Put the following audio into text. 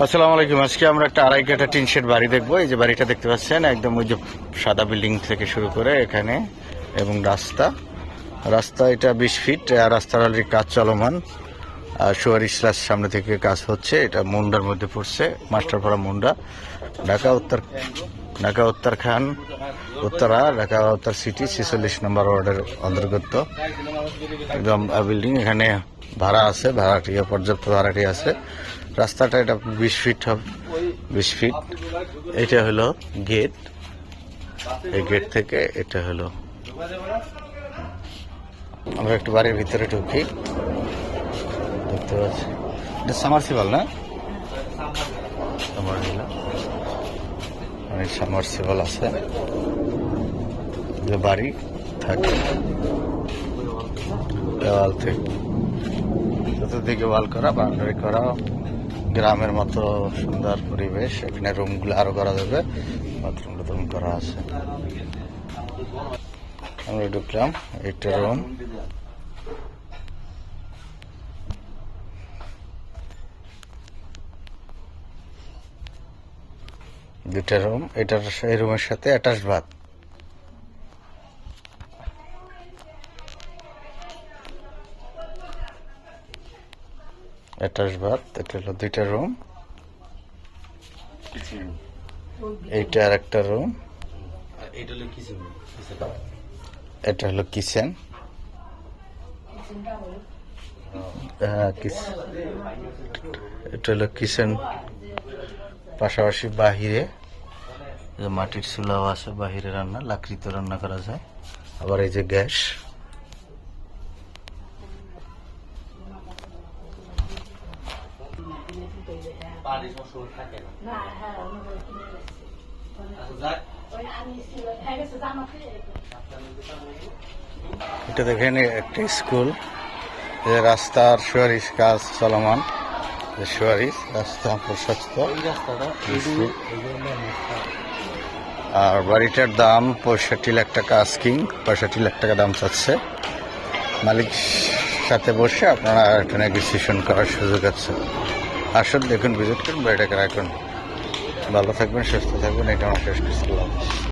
আসসালামু আলাইকুম। আজকে আমরা একটা আড়াই কাঠা টিন শেড বাড়ি দেখব। এই যে বাড়িটা দেখতে পাচ্ছেন, একদম ওই যে সাদা বিল্ডিং থেকে শুরু করে এখানে এবং রাস্তা। রাস্তা এটা বিশ ফিট, আর রাস্তার অলরেডি কাজ চলমান। সুয়ারিশ রাস্তার সামনে থেকে কাজ হচ্ছে, এটা মুন্ডার মধ্যে পড়ছে, মাস্টারপাড়া মুন্ডা। ঢাকা উত্তর ঢাকা উত্তর খান, উত্তরা, ঢাকা উত্তর সিটি, ছেচল্লিশ নম্বর ওয়ার্ডের অন্তর্গত। একদম বিল্ডিং, এখানে ভাড়া আছে, ভাড়াটি পর্যাপ্ত ভাড়াটি আছে। রাস্তাটা এটা বিশ ফিট বিশ ফিট। এটা হলো গেট, এই গেট থেকে এটা হলো। আমরা একটু বাড়ির ভিতরে ঢুকি। দেখতে পাচ্ছি। এটা সামারসিবল না? অনেক সামারসিবল আছে। বাড়ি থাকে। দেওয়াল থেকে। চতুর্দিকে ওয়াল করা, বাউন্ডারি করা। গ্রামের মতো সুন্দর পরিবেশ। এখানে রুমগুলো আরও করা যাবে। বাথরুম টাথরুম করা আছে। আমরা ঢুকলাম। একটা রুম দুটা রুম এটার এই রুমের সাথে অ্যাটাচ বাথ। অ্যাটাচ বাথ এটা হলো দুইটা রুম। এইটা আর একটা রুম এটা হলো কিছু এটা হলো কিচেন কিচ- এটা হলো কিচেন পাশাপাশি বাহিরে মাটির চুলাও আছে, বাহিরে রান্না, লাকড়িতে রান্না করা যায়। আবার এই যে গ্যাস। এটা দেখেন, একটা স্কুল। রাস্তার সুয়ারিশ কাজ চলমান। যে রাস্তা। প্রশস্ত। আর বাড়িটার দাম পঁয়ষট্টি লাখ টাকা আস্কিং পঁয়ষট্টি লাখ টাকা দাম চাচ্ছে। মালিক সাথে বসে আপনারা এটা নেগোসিয়েশন করার সুযোগ আছে। আসুন দেখুন ভিজিট করুন বাড়িটাকে রাখুন। ভালো থাকবেন সুস্থ থাকবেন এটা আমার শেষ হাফেজ।